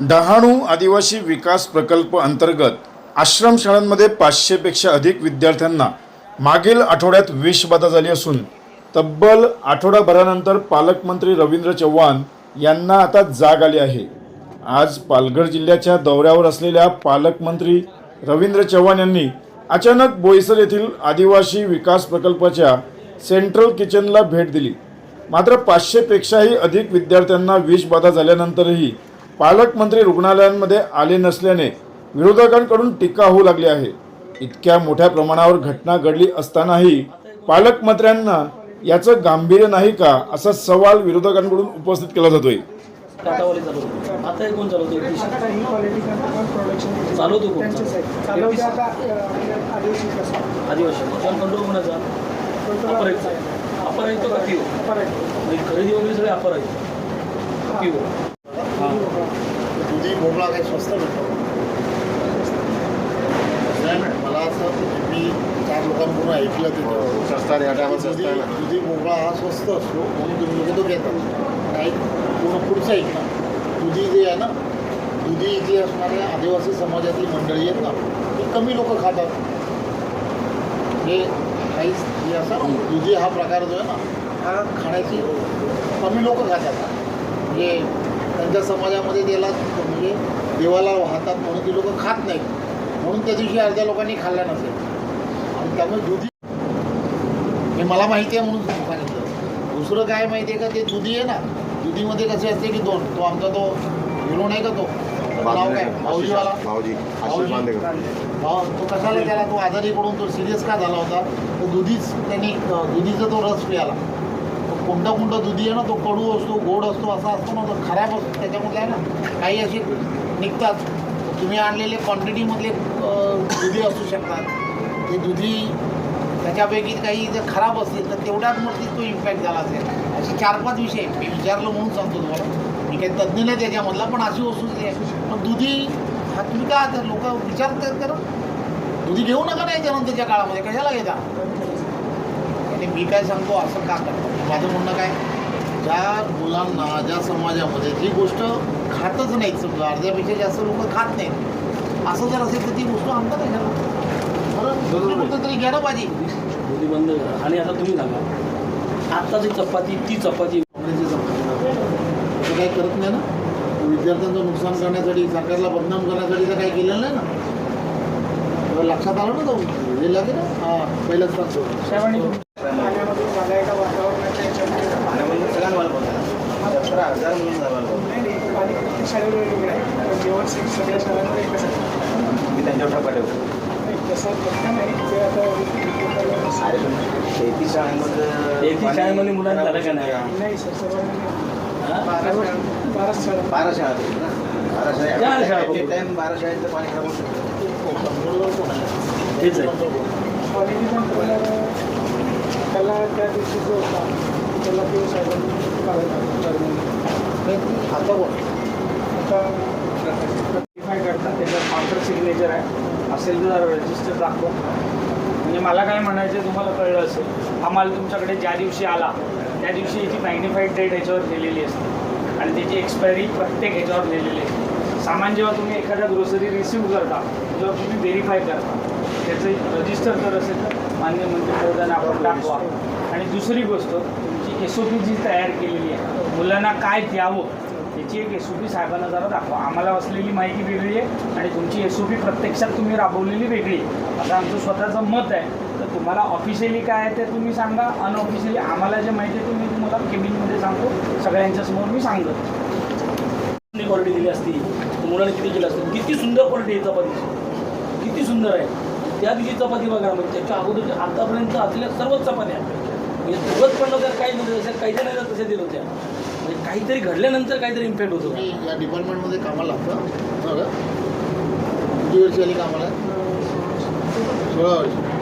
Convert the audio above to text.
डहाणू आदिवासी विकास प्रकल्प अंतर्गत आश्रम शाळांमध्ये पाचशेपेक्षा अधिक विद्यार्थ्यांना मागील आठवड्यात विषबाधा झाली असून तब्बल आठवडाभरानंतर पालकमंत्री रवींद्र चव्हाण यांना आता जाग आली आहे. आज पालघर जिल्ह्याच्या दौऱ्यावर असलेल्या पालकमंत्री रवींद्र चव्हाण यांनी अचानक बोईसर येथील आदिवासी विकास प्रकल्पाच्या सेंट्रल किचनला भेट दिली. मात्र पाचशेपेक्षाही अधिक विद्यार्थ्यांना विषबाधा झाल्यानंतरही पालकमंत्री रुग्णालयांमध्ये आले नसल्याने विरोधकांकडून टीका होऊ लागली आहे. इतक्या मोठ्या प्रमाणावर घटना घडली असतानाही पालकमंत्र्यांना याचं गांभीर्य नाही का असा सवाल विरोधकांकडून उपस्थित केला जातोय. चालवतो आता कोण चालवतो? चालवतो कोण? आदिवासी कंट्रोल कोणाचा अपर का पिओ म्हणजे खरेदी वगैरे सगळे अपर पिओ दुधी भोपळा काही स्वस्त भेटतो. नाही मॅडम मला असं मी चार लोकांकडून ऐकलं तिथं. आहे, या टायमाला स्वस्त दुधी आहे. दुधी भोपळा हा स्वस्त असतो म्हणून तुम्ही लोक तो घेतात. काही पूर्ण पुढचं ऐक ना. दुधी जे आहे ना दुधी इथे असणाऱ्या आदिवासी समाजातली मंडळी आहेत ना ती कमी लोक खातात. म्हणजे काही हे असं दुधी हा प्रकार जो आहे ना हा खाण्याची कमी लोक खातात. म्हणजे त्यांच्या समाजामध्ये त्याला म्हणजे देवाला वाहतात म्हणून ती लोक खात नाहीत. म्हणून त्या दिवशी अर्ध्या लोकांनी खाल्ला नसेल. आणि त्यामुळे दुधी हे मला माहिती आहे म्हणून सांगितलं दुसरं काय माहिती आहे का? ते दुधी आहे ना. दुधीमध्ये कसे असते की दोन. तो आमचा तो हिरो नाही का तो? नाव काय? माऊलीवाला भाऊजी तो कशाला त्याला? तो आजारी पडून तो सिरियस का झाला होता? तो दुधीच त्यांनी दुधीचा तो रस पियाला. कोणता कोणता दुधी आहे ना तो कडू असतो गोड असतो असा असतो ना तो खराब असतो. त्याच्यामध्ये आहे ना काही असे निघतात. तुम्ही आणलेले क्वांटिटीमधले दुधी असू शकतात. ते दुधी त्याच्यापैकी काही जर खराब असतील तर तेवढ्याच मग तो इम्पॅक्ट झाला असेल. असे चार पाच विषय मी विचारलं म्हणून सांगतो तुम्हाला. मी काही तज्ज्ञ नाही त्याच्यामधला पण अशी वस्तू आहे. पण दुधी हा तुम्ही का लोक विचार कर. दुधी घेऊ नका नाही त्यानंतरच्या काळामध्ये. कशाला घेता? आणि मी काय सांगतो असं का करतो? माझं म्हणणं काय? ज्या मुलांना ज्या समाजामध्ये जी गोष्ट खातच नाहीत समजा अर्ध्यापेक्षा जास्त लोक खात नाहीत असं जर असेल तर ती गोष्ट गोष्ट तरी घ्या ना पाहिजे मोदी बंद करा. आणि आता तुम्ही सांगा आत्ताची चपाती ती चपाती काँग्रेसचे असं काही करत नाही ना? विद्यार्थ्यांचं नुकसान करण्यासाठी सरकारला बदनाम करण्यासाठी तर काही केलेलं नाही ना? तेव्हा लक्षात आलं ना जाऊन हे लागेल ना? हां पहिलंच सांगतो. पाण्यामध्ये झाला एका वातावरणाच्या याच्यामध्ये पाण्यामध्ये सगळ्यांना मला बोलतात सतरा हजार म्हणून जायला नाही नाही पाणी प्रत्येक शाळेवर वेगवेगळं आहे जेवण सगळ्या शाळांमध्ये एकच आहे मी त्यांच्यावर टाका ठेवतो नाही, तसं फक्त नाही ते आता शेती शाळेमध्ये एक शाळेमध्ये मुलांना झालं का नाही? नाही सर सर्वांनी? बारा बारा शाळा बारा शाळा बारा शाळा टाइम बारा शाळेचं पाणी खराब होऊ शकतं हेच आहे त्याला त्या दिवशी जो होता त्याला ते साहेबांनी आता कोण आता व्हेरीफाय करतात त्याच्यात काउंटर सिग्नेचर आहे. असेल तर रजिस्टर दाखवा. म्हणजे मला काय म्हणायचं तुम्हाला कळलं असेल हा माल तुमच्याकडे ज्या दिवशी आला त्या दिवशी याची मॅग्निफाईड डेट याच्यावर लिहिलेली असते. आणि त्याची एक्सपायरी प्रत्येक ह्याच्यावर लिहिलेली असते. सामान जेव्हा तुम्ही एखाद्या ग्रोसरी रिसीव्ह करता जेव्हा तुम्ही व्हेरीफाय करता. त्याचं रजिस्टर जर असेल तर मान्य म्हणजे मंत्री आपण दाखवा. आणि दुसरी गोष्ट तुमची एस ओ पी जी तयार केलेली आहे मुलांना काय द्यावं याची एक एस ओ पी साहेबांना जरा दाखवा. आम्हाला असलेली माहिती वेगळी आहे आणि तुमची एस ओ पी प्रत्यक्षात तुम्ही राबवलेली वेगळी आहे. आता आमचं स्वतःचं मत आहे तर तुम्हाला ऑफिशियली काय आहे ते तुम्ही सांगा अनऑफिशियली आम्हाला जे माहिती आहे ते मी तुम्हाला केबिनमध्ये सांगतो सगळ्यांच्या समोर मी सांगतो. क्वालिटी दिली असती मुलांनी किती केलं असतं किती सुंदर क्वालिटी आहे चपातीची किती सुंदर आहे. त्या दिवशी चपाती बघा म्हणजे त्याच्या अगोदर आतापर्यंत असलेल्या सर्वच चपात्या म्हणजे दोघच पण तर काही म्हणजे जसं काही जण आहेत तसे देत होत्या म्हणजे काहीतरी घडल्यानंतर काहीतरी इम्पॅक्ट होतो. या डिपार्टमेंटमध्ये कामाला लागतं? किती वर्षी आली कामाला? सोळा वर्ष.